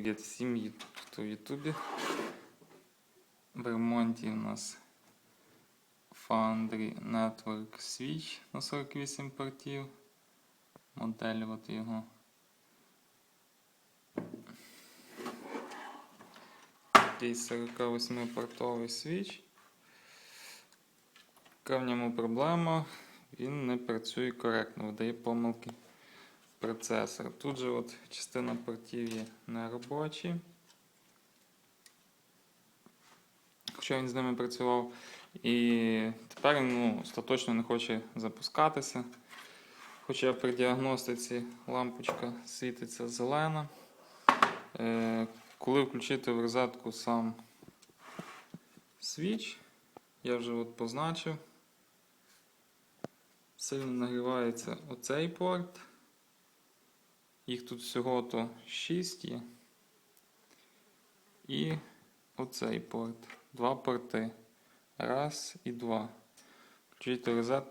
Від сім'ї хто в Ютубі. В ремонті у нас Foundry Network Switch на 48 портів. Модель от його. Такий 48-портовий свіч. Яка проблема? Він не працює коректно, видає помилки процесор. Тут же от частина портів є неробочі. Хоча він з ними працював. І тепер він ну, остаточно не хоче запускатися. Хоча при діагностиці лампочка світиться зелена. Е, коли включити в розетку сам свіч, я вже от позначив, сильно нагрівається оцей порт. Їх тут всього то 6 є. І оцей порт. Два порти. Раз і два. Включити розет,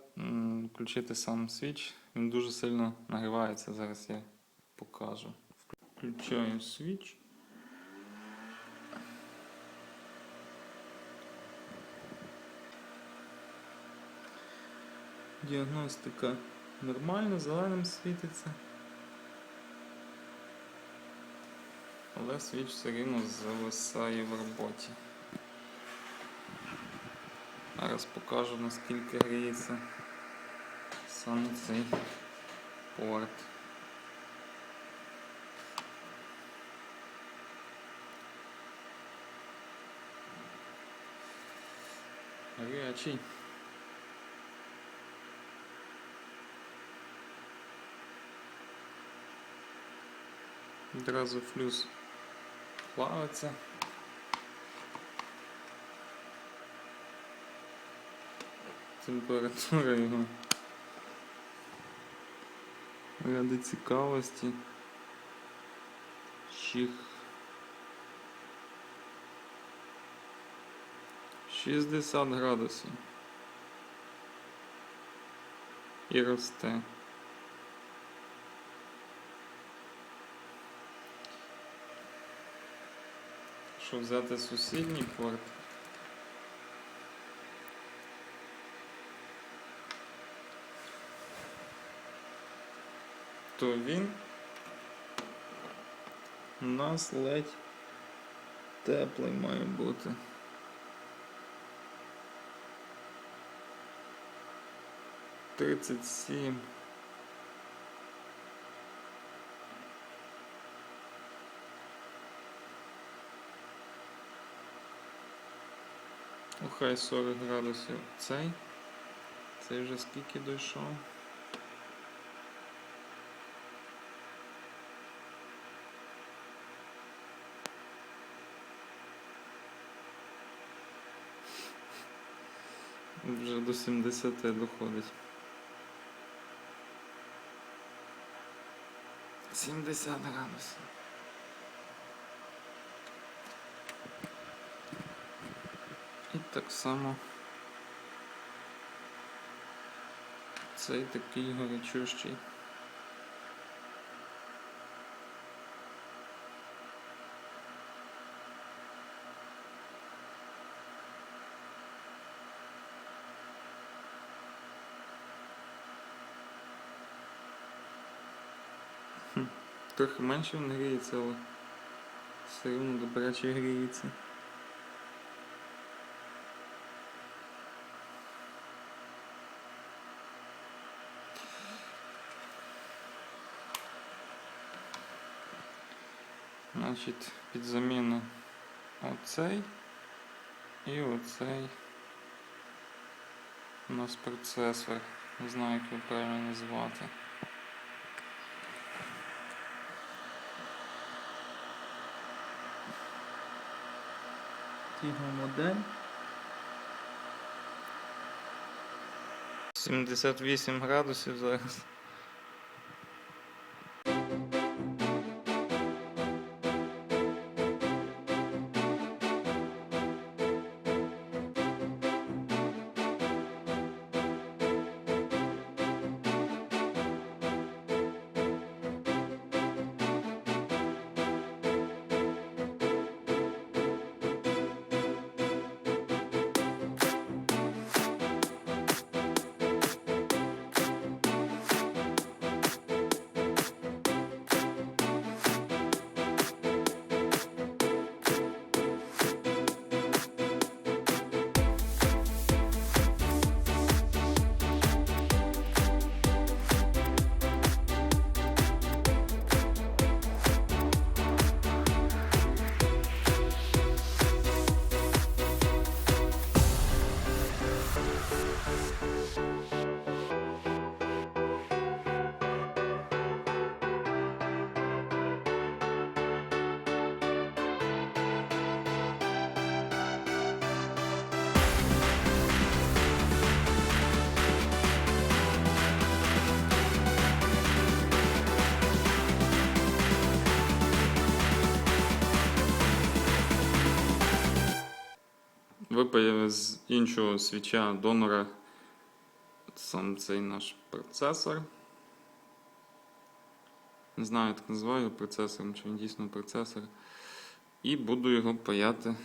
включити сам свіч. Він дуже сильно нагрівається. Зараз я покажу. Включаю свіч. Діагностика нормальна, зеленим світиться. Але свіч все рівно зависає в роботі. Зараз покажу наскільки гріється саме цей порт. Гарячий. Одразу флюс плавиться. Температура його ради цікавості. Чих 60 градусів. І росте. Щоб взяти сусідній порт. То він у нас ледь теплий має бути. Тридцять сім. Хай 40 градусів цей. Цей вже скільки дійшов. Вже до 70 доходить. 70 градусів. Так само цей такий горячущий. Трохи менше він гріється, але все рівно добряче гріється. Значить, під заміну оцей і оцей у нас процесор. Не знаю, як його правильно назвати. Тіга модель. 78 градусів зараз. Випаяв з іншого свіча донора сам цей наш процесор. Не знаю, як називаю процесором, чи він дійсно процесор. І буду його паяти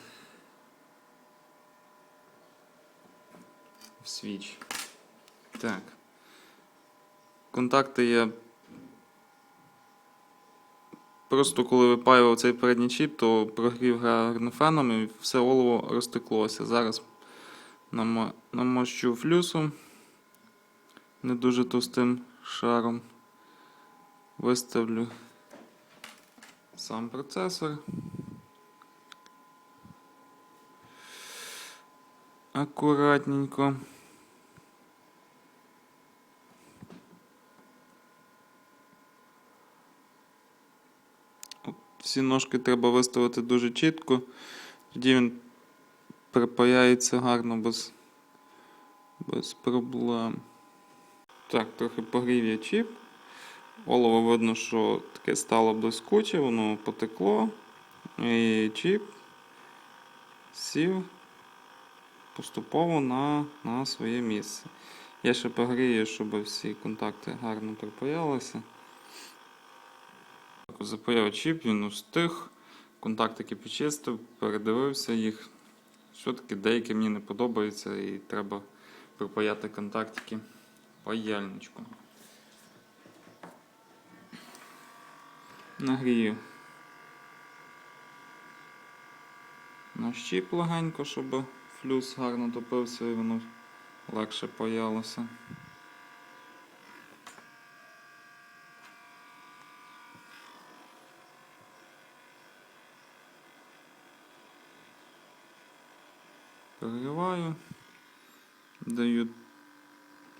в свіч. Так. Контакти я Просто коли випаював цей передній чіп, то прогрів графеном і все олово розтеклося. Зараз намощу флюсом не дуже товстим шаром. Виставлю сам процесор. Акуратненько. Всі ножки треба виставити дуже чітко, тоді він припаяється гарно без, без проблем. Так, трохи погрів я чіп. Олово видно, що таке стало блискуче, воно потекло. І чіп сів поступово на, на своє місце. Я ще погрію, щоб всі контакти гарно припаялися. Запаяв чіп, він устиг, контактики почистив, передивився їх. Все-таки деякі мені не подобаються і треба припаяти контактики паяльничком. Нагрію наш чіп легенько, щоб флюс гарно топився і воно легше паялося. Переливаю, даю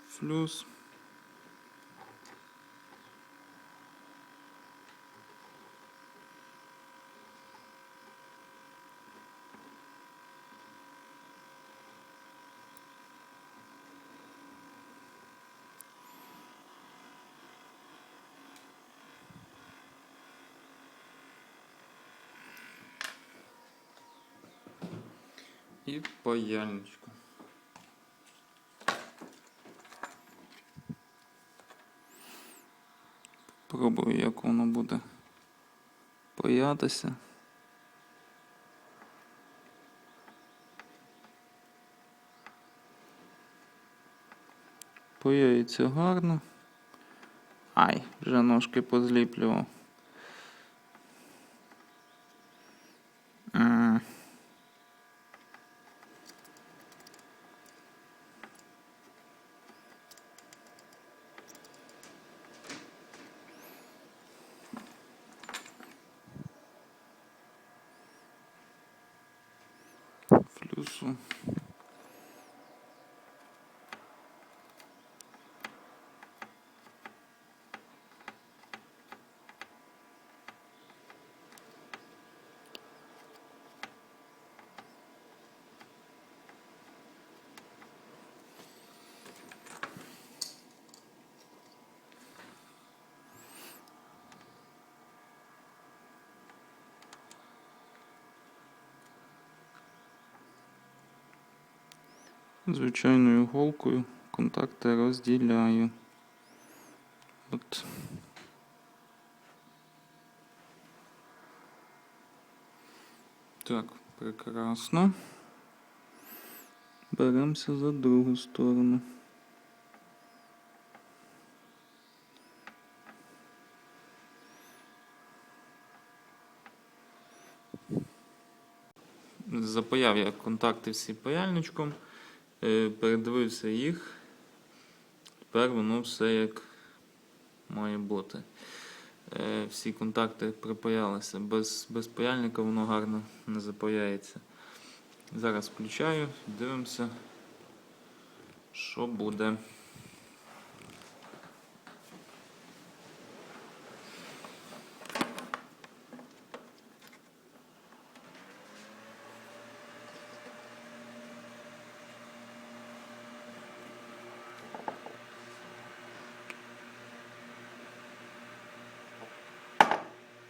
флюс. І паяльничку. Пробую, як воно буде паятися. Паяється гарно. Ай, вже ножки позліплював. isso. Звичайною голкою контакти розділяю. От. Так, прекрасно. Беремося за другу сторону. Запаяв я контакти всі паяльничком. Е, передивився їх. Тепер воно все як має бути. Е, Всі контакти припаялися. Без, без паяльника воно гарно не запаяється. Зараз включаю, дивимося, що буде.